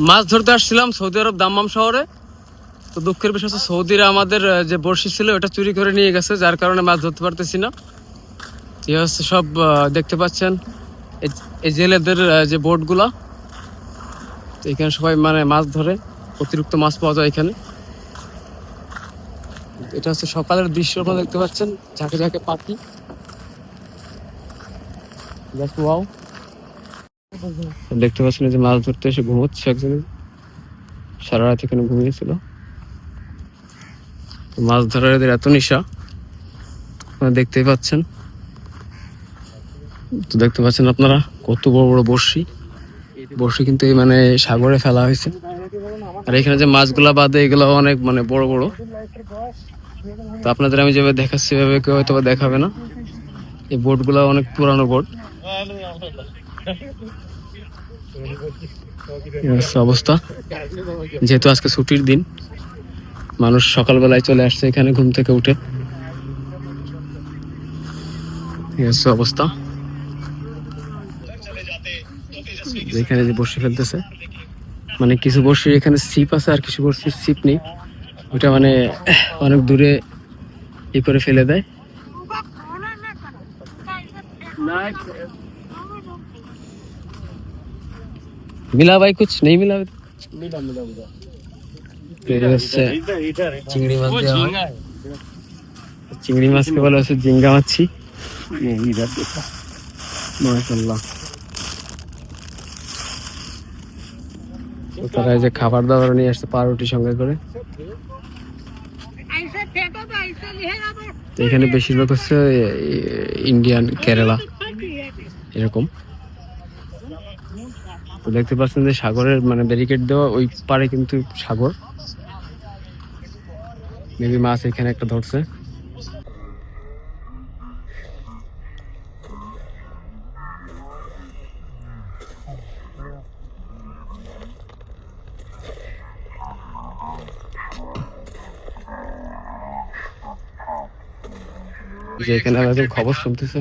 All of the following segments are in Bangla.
মাছ ধরতে আসছিলাম সৌদি আরব দাম্মাম শহরে। তো দুঃখের বিষয় হচ্ছে সৌদিরা আমাদের যে বড়শি ছিল ওটা চুরি করে নিয়ে গেছে, যার কারণে মাছ ধরতে পারতেছি না। এই হচ্ছে সব দেখতে পাচ্ছেন। এই- জেলেদের যে বোটগুলা, তো এখানে সবাই মানে মাছ ধরে, অতিরিক্ত মাছ পাওয়া যায় এখানে। এটা হচ্ছে সকালের দৃশ্য, আপনারা দেখতে পাচ্ছেন। ঝাঁকে ঝাঁকে পাখি। Just wow. দেখতে পাচ্ছেন যে মাছ ধরতে এসে ঘুমোচ্ছে একজন। সারা রাত এখানে ঘুমিয়েছিল। মাছ ধরার এদের এত নেশা দেখতেই পাচ্ছেন। তো দেখতে পাচ্ছেন আপনারা কত বড় বড় বড়শি। বড়শি কিন্তু এই মানে সাগরে ফেলা হয়েছে। আর এখানে যে মাছগুলা বাদে এগুলো অনেক মানে বড় বড়। তো আপনাদের আমি যেভাবে দেখাচ্ছি এভাবে কেউ হয়তো দেখাবে না। এই বোটগুলো অনেক পুরানো বোট। অবস্থা। যেহেতু আজকে ছুটির দিন, মানুষ সকালবেলায় চলে আসছে এখানে ঘুম থেকে উঠে। অবস্থা। এখানে যে বসে ফেলতেছে। মানে কিছু বসে, এখানে সিপ আছে আর কিছু বসে সিপ নেই। ওটা মানে অনেক দূরে ই করে ফেলে দেয়। मिला भाई कुछ नहीं मिला फिर হচ্ছে চিংড়ি মাছ দেওয়া হয় চিংড়ি মাছকে বলা হচ্ছে জিঙ্গা মাছি মাশাল্লাহ তো তারা এই যে খাবার দাবার নিয়ে আসছে পাউরুটি সঙ্গে করে ऐसे फेंको तो ऐसे लिखेगा तो তো এখানে বেশিরভাগ হচ্ছে ইন্ডিয়ান কেরালা এরকম তো দেখতে পাচ্ছেন যে সাগরের মানে ব্যারিকেড দেওয়া ওই পারে কিন্তু সাগর। মেবি মাছ এখানে একটা ধরছে। যে এখানে খবর শুনতেছে।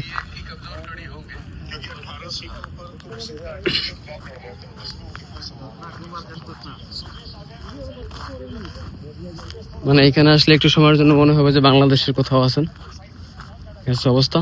মানে এখানে আসলে একটু সময়ের জন্য মনে হবে যে বাংলাদেশের কোথাও আছেন। অবস্থা?